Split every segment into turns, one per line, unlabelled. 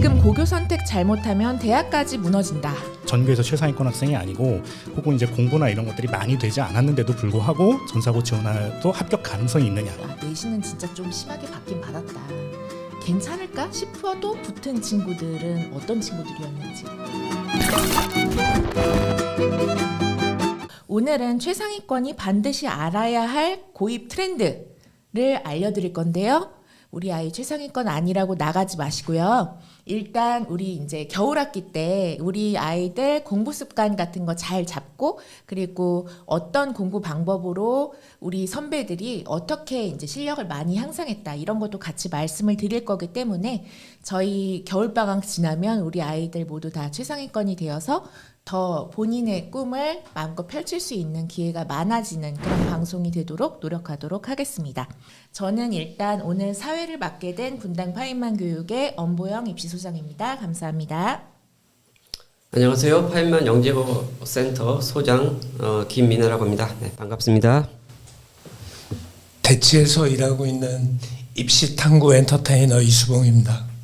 지금 고교 선택 잘못하면 대학까지 무너진다.
전교에서 최상위권 학생이 아니고 혹은 이제 공부나 이런 것들이 많이 되지 않았는데도 불구하고 전사고 지원해도 합격 가능성이 있느냐
야, 내신은 진짜 좀 심하게 받긴 받았다. 괜찮을까 싶어도 붙은 친구들은 어떤 친구들이었는지. 오늘은 최상위권이 반드시 알아야 할 고입 트렌드를 알려드릴 건데요. 우리 아이 최상위권 아니라고 나가지 마시고요. 일단 우리 이제 겨울학기 때 우리 아이들 공부 습관 같은 거 잘 잡고 그리고 어떤 공부 방법으로 우리 선배들이 어떻게 이제 실력을 많이 향상했다 이런 것도 같이 말씀을 드릴 거기 때문에 저희 겨울 방학 지나면 우리 아이들 모두 다 최상위권이 되어서 더 본인의 꿈을 마음껏 펼칠 수 있는 기회가 많아지는 그런 방송이 되도록 노력하도록 하겠습니다. 저는 일단 오늘 사회를 맡게 된 분당 파인만 교육의 엄보영 입시소장입니다. 감사합니다.
안녕하세요. 파인만 영재고 센터 소장 어, 김민아라고 합니다. 네, 반갑습니다.
대치에서 일하고 있는 입시 탐구 엔터테이너 이수봉입니다.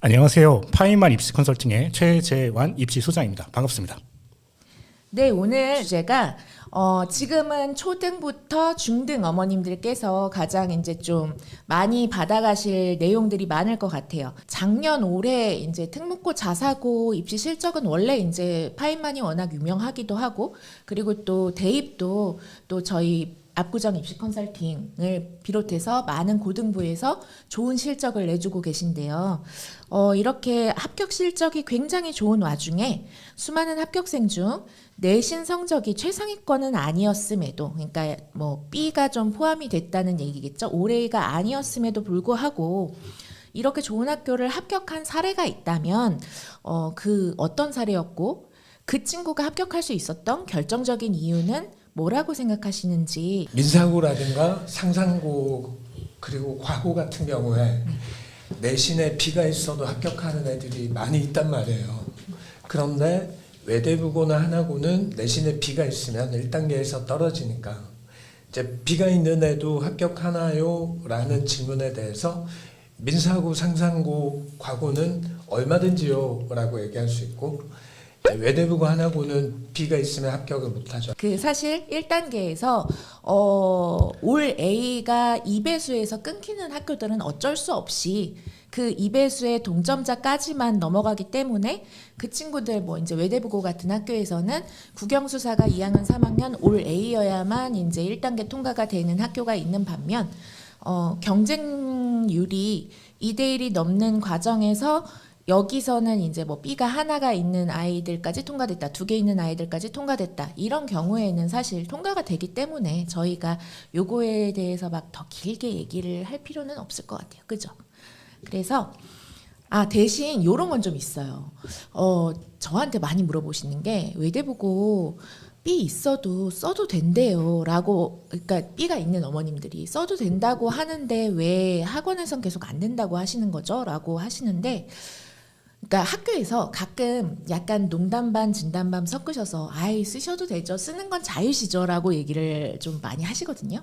안녕하세요. 파이만 입시 컨설팅의 최재완 입시 소장입니다. 반갑습니다.
네, 오늘 주제가 어, 지금은 초등부터 중등 어머님들께서 가장 이제 좀 많이 받아가실 내용들이 많을 것 같아요. 작년 올해 이제 특목고 자사고 입시 실적은 원래 이제 파인만이 워낙 유명하기도 하고 그리고 또 대입도 또 저희 압구정 입시 컨설팅을 비롯해서 많은 고등부에서 좋은 실적을 내주고 계신데요. 어, 이렇게 합격 실적이 굉장히 좋은 와중에 수많은 합격생 중 내신 성적이 최상위권은 아니었음에도 그러니까 뭐 B가 좀 포함이 됐다는 얘기겠죠. 올해가 아니었음에도 불구하고 이렇게 좋은 학교를 합격한 사례가 있다면 어, 그 어떤 사례였고 그 친구가 합격할 수 있었던 결정적인 이유는 뭐라고 생각하시는지
민사고라든가 상상고 그리고 과고 같은 경우에 내신에 B가 있어도 합격하는 애들이 많이 있단 말이에요. 그런데 외대부고나 하나고는 내신에 B가 있으면 1단계에서 떨어지니까 이제 B가 있는 애도 합격하나요? 라는 질문에 대해서 민사고, 상상고, 과고는 얼마든지요 라고 얘기할 수 있고 외대부고 하나고는 B가 있으면 합격을 못하죠.
그 사실 1단계에서 어, 올 A가 2배수에서 끊기는 학교들은 어쩔 수 없이 그 2배수의 동점자까지만 넘어가기 때문에 그 친구들 뭐 이제 외대부고 같은 학교에서는 국영수사가 2학년 3학년 올 A여야만 이제 1단계 통과가 되는 학교가 있는 반면 어, 경쟁률이 2대 1이 넘는 과정에서 여기서는 이제 뭐 B가 하나가 있는 아이들까지 통과됐다, 두 개 있는 아이들까지 통과됐다. 이런 경우에는 사실 통과가 되기 때문에 저희가 요거에 대해서 막 더 길게 얘기를 할 필요는 없을 것 같아요. 그죠? 그래서 아 대신 요런 건 좀 있어요. 어 저한테 많이 물어보시는 게 외대 보고 B 있어도 써도 된대요 라고 그러니까 B가 있는 어머님들이 써도 된다고 하는데 왜 학원에선 계속 안 된다고 하시는 거죠?라고 하시는데 그러니까 학교에서 가끔 약간 농담 반 진담 반 섞으셔서 아이 쓰셔도 되죠 쓰는 건 자유시죠라고 얘기를 좀 많이 하시거든요.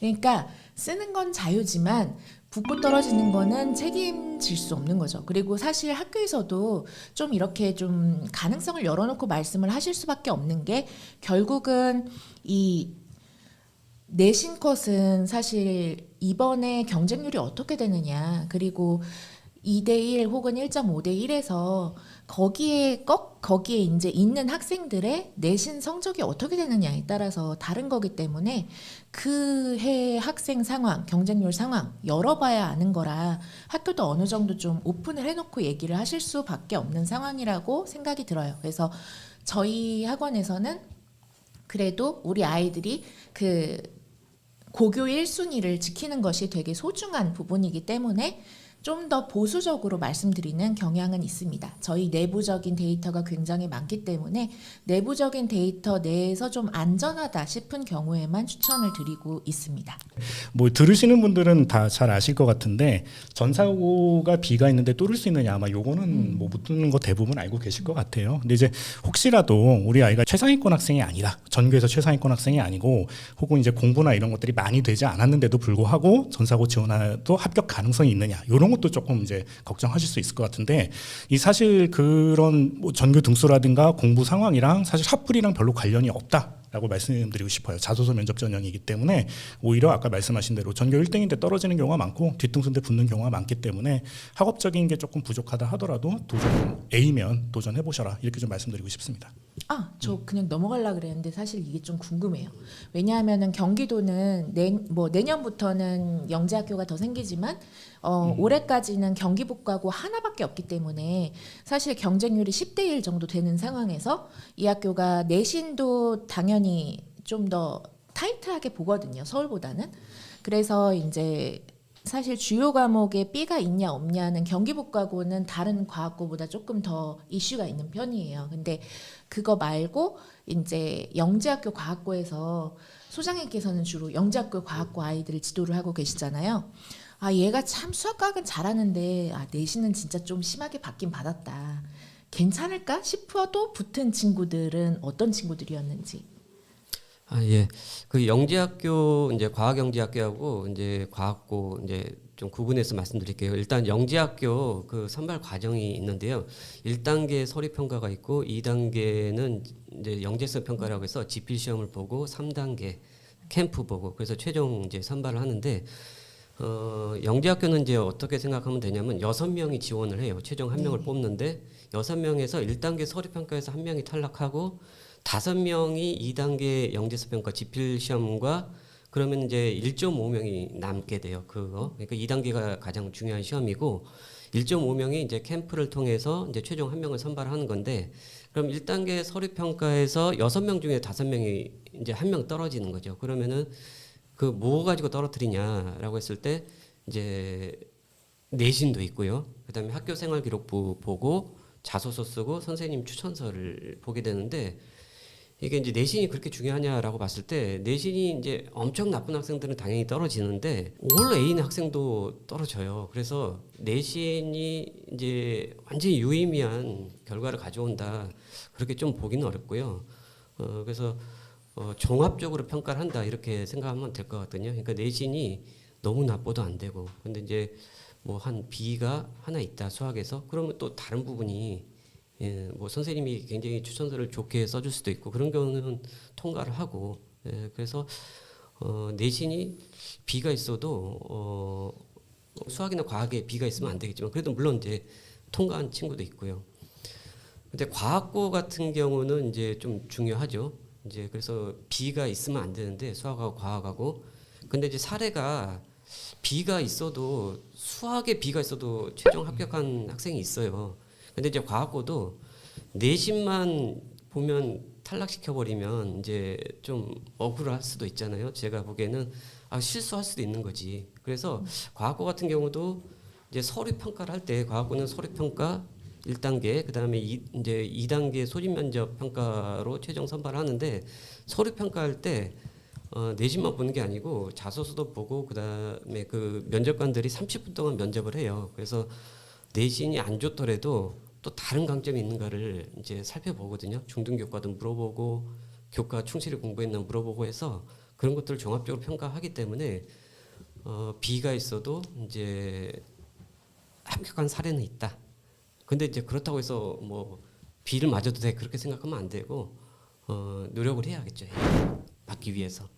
그러니까 쓰는 건 자유지만 붙고 떨어지는 거는 책임질 수 없는 거죠. 그리고 사실 학교에서도 좀 이렇게 좀 가능성을 열어놓고 말씀을 하실 수밖에 없는 게 결국은 이 내신 컷은 사실 이번에 경쟁률이 어떻게 되느냐 그리고 2대1 혹은 1.5대 1에서 거기에 꼭 거기에 이제 있는 학생들의 내신 성적이 어떻게 되느냐에 따라서 다른 거기 때문에 그 해 학생 상황, 경쟁률 상황 열어봐야 아는 거라 학교도 어느 정도 좀 오픈을 해놓고 얘기를 하실 수밖에 없는 상황이라고 생각이 들어요. 그래서 저희 학원에서는 그래도 우리 아이들이 그 고교 1순위를 지키는 것이 되게 소중한 부분이기 때문에 좀 더 보수적으로 말씀드리는 경향은 있습니다. 저희 내부적인 데이터가 굉장히 많기 때문에 내부적인 데이터 내에서 좀 안전하다 싶은 경우에만 추천을 드리고 있습니다.
뭐 들으시는 분들은 다 잘 아실 것 같은데 전사고가 B가 있는데 뚫을 수 있느냐 아마 요거는 뭐못 뚫는 거 대부분 알고 계실 것 같아요. 근데 이제 혹시라도 우리 아이가 최상위권 학생이 아니다. 전교에서 최상위권 학생이 아니고 혹은 이제 공부나 이런 것들이 많이 되지 않았는데도 불구하고 전사고 지원해도 합격 가능성이 있느냐. 요런 것도 조금 이제 걱정하실 수 있을 것 같은데 이 사실 그런 뭐 전교 등수라든가 공부 상황이랑 사실 핫불이랑 별로 관련이 없다 라고 말씀드리고 싶어요. 자소서 면접 전형이기 때문에 오히려 아까 말씀하신 대로 전교 1등인데 떨어지는 경우가 많고 뒷등수인데 붙는 경우가 많기 때문에 학업적인 게 조금 부족하다 하더라도 도전 A면 도전해 보셔라 이렇게 좀 말씀드리고 싶습니다.
아, 저 그냥 넘어가려 그랬는데 사실 이게 좀 궁금해요. 왜냐하면은 경기도는 내, 뭐 내년부터는 영재학교가 더 생기지만 어, 올해까지는 경기북하고 하나밖에 없기 때문에 사실 경쟁률이 10대 1 정도 되는 상황에서 이 학교가 내신도 당연 히 좀 더 타이트하게 보거든요. 서울보다는. 그래서 이제 사실 주요 과목에 B가 있냐 없냐는 경기북과고는 다른 과학고보다 조금 더 이슈가 있는 편이에요. 근데 그거 말고 이제 영재학교 과학고에서 소장님께서는 주로 영재학교 과학고 아이들을 지도를 하고 계시잖아요. 아 얘가 참 수학과학은 잘하는데 아 내신은 진짜 좀 심하게 받긴 받았다. 괜찮을까 싶어도 붙은 친구들은 어떤 친구들이었는지.
아 예. 그 영재학교 이제 과학영재학교하고 이제 과학고 이제 좀 구분해서 말씀드릴게요. 일단 영재학교 그 선발 과정이 있는데요. 1단계 서류 평가가 있고 2단계는 이제 영재성 평가라고 해서 지필 시험을 보고 3단계 캠프 보고 그래서 최종 이제 선발을 하는데 어, 영재학교는 이제 어떻게 생각하면 되냐면 여섯 명이 지원을 해요. 최종 한 명을 뽑는데 여섯 명에서 1단계 서류 평가에서 한 명이 탈락하고 다섯 명이 2단계 영재서 평가 지필 시험과 그러면 이제 1.5명이 남게 돼요. 그거. 그러니까 2단계가 가장 중요한 시험이고 1.5명이 이제 캠프를 통해서 이제 최종 한 명을 선발하는 건데 그럼 1단계 서류 평가에서 6명 중에 5명이 이제 한 명 떨어지는 거죠. 그러면은 그 뭐 가지고 떨어뜨리냐라고 했을 때 이제 내신도 있고요. 그다음에 학교 생활 기록부 보고 자소서 쓰고 선생님 추천서를 보게 되는데 이게 이제 내신이 그렇게 중요하냐라고 봤을 때 내신이 이제 엄청 나쁜 학생들은 당연히 떨어지는데 올 A인 학생도 떨어져요. 그래서 내신이 이제 완전히 유의미한 결과를 가져온다 그렇게 좀 보기는 어렵고요. 어, 그래서 어, 종합적으로 평가를 한다 이렇게 생각하면 될 것 같거든요. 그러니까 내신이 너무 나빠도 안 되고 근데 이제 뭐 한 B가 하나 있다 수학에서 그러면 또 다른 부분이 예, 뭐 선생님이 굉장히 추천서를 좋게 써줄 수도 있고 그런 경우는 통과를 하고 예, 그래서 어, 내신이 B가 있어도 어, 수학이나 과학에 B가 있으면 안 되겠지만 그래도 물론 이제 통과한 친구도 있고요. 근데 과학고 같은 경우는 이제 좀 중요하죠. 이제 그래서 B가 있으면 안 되는데 수학하고 과학하고 근데 이제 사례가 B가 있어도 수학에 B가 있어도 최종 합격한 학생이 있어요. 근데 이제 과학고도 내신만 보면 탈락시켜 버리면 이제 좀 억울할 수도 있잖아요. 제가 보기에는 아 실수할 수도 있는 거지. 그래서 과학고 같은 경우도 이제 서류 평가를 할 때 과학고는 서류 평가 1단계 그다음에 이, 이제 2단계 소집 면접 평가로 최종 선발을 하는데 서류 평가할 때 어, 내신만 보는 게 아니고 자소서도 보고 그다음에 그 면접관들이 30분 동안 면접을 해요. 그래서 내신이 안 좋더라도 또 다른 강점이 있는가를 이제 살펴보거든요. 중등 교과도 물어보고 교과 충실히 공부했나 물어보고 해서 그런 것들을 종합적으로 평가하기 때문에 어, B가 있어도 이제 합격한 사례는 있다. 근데 이제 그렇다고 해서 뭐 B를 맞아도 돼 그렇게 생각하면 안 되고 어, 노력을 해야겠죠. 받기 위해서.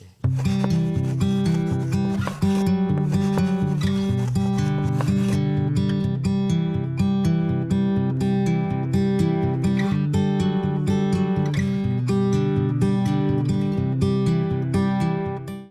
예.